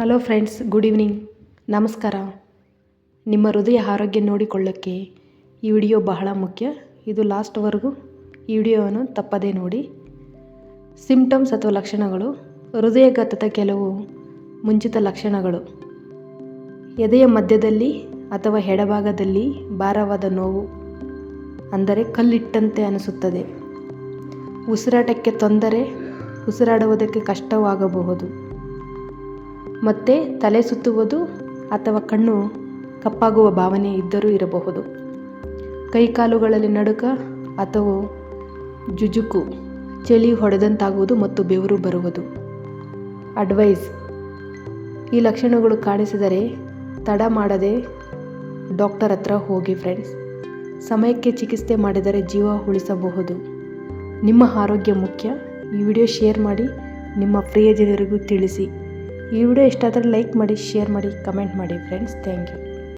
Hello friends good evening ನಮಸ್ಕಾರ. ನಿಮ್ಮ ಹೃದಯ ಆರೋಗ್ಯ ನೋಡಿಕೊಳ್ಳೋಕ್ಕೆ ಈ ವಿಡಿಯೋ ಬಹಳ ಮುಖ್ಯ. ಇದು ಲಾಸ್ಟ್ವರೆಗೂ ಈ ವಿಡಿಯೋವನ್ನು ತಪ್ಪದೇ ನೋಡಿ. ಸಿಂಪ್ಟಮ್ಸ್ ಅಥವಾ ಲಕ್ಷಣಗಳು, ಹೃದಯಘಾತದ ಕೆಲವು ಮುಂಚಿತ ಲಕ್ಷಣಗಳು. ಎದೆಯ ಮಧ್ಯದಲ್ಲಿ ಅಥವಾ ಎಡಭಾಗದಲ್ಲಿ ಭಾರವಾದ ನೋವು, ಅಂದರೆ ಕಲ್ಲಿಟ್ಟಂತೆ ಅನಿಸುತ್ತದೆ. ಉಸಿರಾಟಕ್ಕೆ ತೊಂದರೆ, ಉಸಿರಾಡುವುದಕ್ಕೆ ಕಷ್ಟವಾಗಬಹುದು. ಮತ್ತು ತಲೆ ಸುತ್ತುವುದು ಅಥವಾ ಕಣ್ಣು ಕಪ್ಪಾಗುವ ಭಾವನೆ ಇದ್ದರೂ ಇರಬಹುದು. ಕೈಕಾಲುಗಳಲ್ಲಿ ನಡುಕ ಅಥವಾ ಜುಜುಕು, ಚಳಿ ಹೊಡೆದಂತಾಗುವುದು ಮತ್ತು ಬೆವರು ಬರುವುದು. ಅಡ್ವೈಸ್, ಈ ಲಕ್ಷಣಗಳು ಕಾಣಿಸಿದರೆ ತಡ ಮಾಡದೆ ಡಾಕ್ಟರ್ ಹತ್ರ ಹೋಗಿ ಫ್ರೆಂಡ್ಸ್. ಸಮಯಕ್ಕೆ ಚಿಕಿತ್ಸೆ ಮಾಡಿದರೆ ಜೀವ ಉಳಿಸಬಹುದು. ನಿಮ್ಮ ಆರೋಗ್ಯ ಮುಖ್ಯ. ಈ ವಿಡಿಯೋ ಶೇರ್ ಮಾಡಿ ನಿಮ್ಮ ಪ್ರಿಯ ಜನರಿಗೂ ತಿಳಿಸಿ. ಈ ವಿಡಿಯೋ ಇಷ್ಟ ಆದರೆ ಲೈಕ್ ಮಾಡಿ ಶೇರ್ ಮಾಡಿ ಕಮೆಂಟ್ ಮಾಡಿ ಫ್ರೆಂಡ್ಸ್ ಥ್ಯಾಂಕ್ ಯು